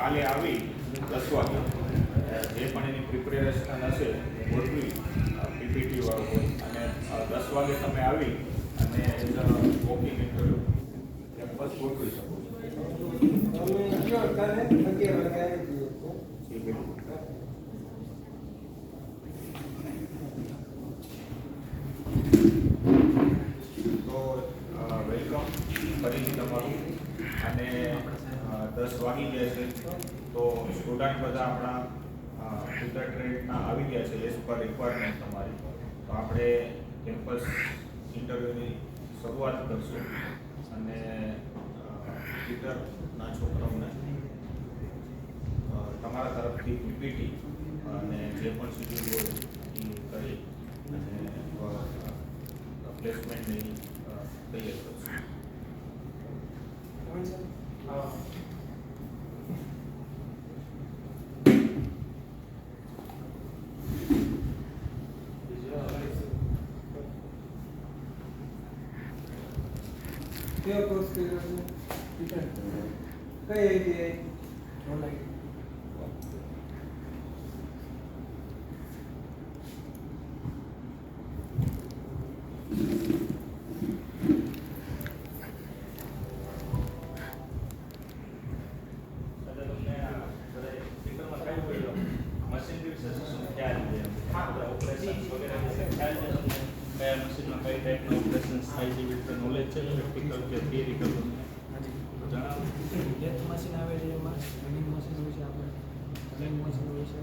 કાલે આવી દસ વાગે જે પણ એની પ્રિપેરેશન હશે ગોઠવી પીપીટી વાળું અને દસ વાગે તમે આવી અને as a walking interview campus ગોઠવી શકો તો વેલકમ ફરીથી તમારું. અને દસ વાગી ગયા છે. તો સ્ટુડન્ટ બધા આપણા ફિલ્ટર ટ્રેડના આવી ગયા છે એઝ પર રિક્વાયરમેન્ટ તમારી. તો આપણે કેમ્પસ ઇન્ટરવ્યૂની શરૂઆત કરશું. અને ફિલ્ટરના છોકરાઓને તમારા તરફથી પીપીટી અને જે પણ સુધી હોય એ કરી અને પ્લેસમેન્ટની તૈયાર કરશું. કયો કોર્સ કર્યો છે કઈ આઈડિયા એટલે તમને આ બધા ફિકરમાં કઈ પડ્યો મશીનરી વિશે શું શું ખ્યાલ છે બધા ઓપરેશન્સ વગેરે વિશે ખ્યાલ છે તમને કયા મશીનમાં કઈ ટાઈપના ઓપરેશન્સ થાય છે એવી રીતે નોલેજ છે પ્રેક્ટિકલ કે થિયરિકલ જણાવો મશીન આવે છે એમાં રનિંગ મશીન હોય છે આપણે રનિંગ મશીન હોય છે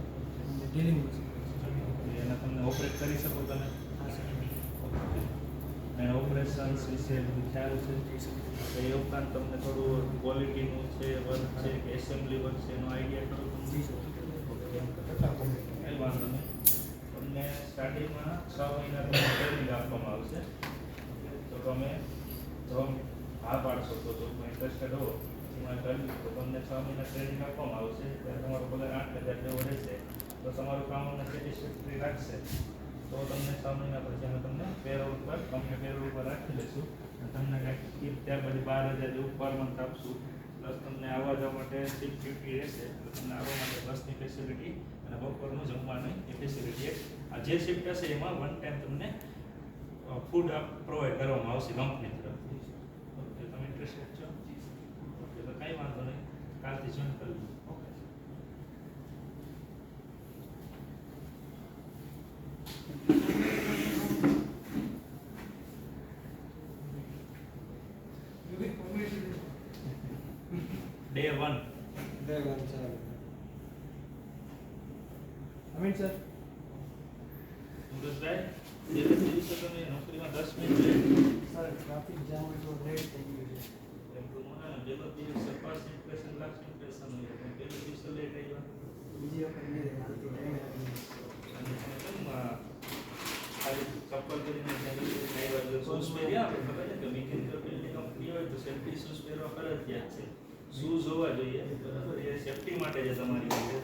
અને મશીન હોય એના તમને ઓપરેટ કરી શકો તમે? અને ઓપરેશન્સ વિશે ખ્યાલ છે? એ ઉપરાંત તમને થોડું ક્વોલિટીનું છે વર્ક છે કે એસેમ્બલી વર્ક છે એનો આઈડિયા ખરો તમને વાંધો નહીં તમને સ્ટાર્ટિંગમાં છ મહિના તમને ટ્રેનિંગ આપવામાં આવશે. તો તમે જો હા પાડશો તો તમે ઇન્ટરેસ્ટેડ હો એમાં કરવું તો તમને છ મહિના ટ્રેનિંગ આપવામાં આવશે. ત્યારે તમારો પગાર આઠ હજાર જેવો રહેશે. તો તમારું કામ અમને સેટિસ્ફેક્ટરી રાખશે તો તમને છ મહિના પછી અમે તમને પેરોલ પર કંપની પેરોલ પર રાખી લઈશું તમને કાંઈક ત્યાર પછી બાર હજાર જેવું પર મંથ આપશું. પ્લસ તમને આવવા જવા માટે સીટ ફિફ્ટી રહેશે. તમને આવવા માટે બસની ફેસિલિટી અને બપોરનું જમવાની એ ફેસિલિટી આ જે શિફ્ટ હશે એમાં વન ટાઈમ તમને ફૂડ પ્રોવાઈડ કરવામાં આવશે કંપની તરફથી ઓકે તમે ઇન્ટરેસ્ટેડ છો ઓકે તો કાંઈ વાંધો નહીં કાલથી જોઈન કરી લો okay day one Amit sir સુરજભાઈ જે દિવસે તમે નોકરીમાં દસ મિનિટ સર ટ્રાફિક જામ એટલો લેટ થઈ ગયો છે એમ તો મને બે દિવસે ફર્સ્ટ ઇમ્પ્રેશન લાસ્ટ ઇમ્પ્રેશન હોય પણ પેલો દિવસે લેટ આવ્યો બીજી વખત નહીં હાલતી ટાઈમે આવી અને તમે કેમ આ ખાલી ચપ્પલ પહેરીને સેન્ડલ પહેરીને આવ્યા છો શૂઝ પહેર્યા આપણે ખબર છે કે મિકેનિકલ ફિલ્ડની કંપની હોય તો સેફ્ટી શૂઝ પહેરવા ફરજિયાત છે શૂઝ હોવા જોઈએ બરાબર એ સેફ્ટી માટે છે તમારી પાસે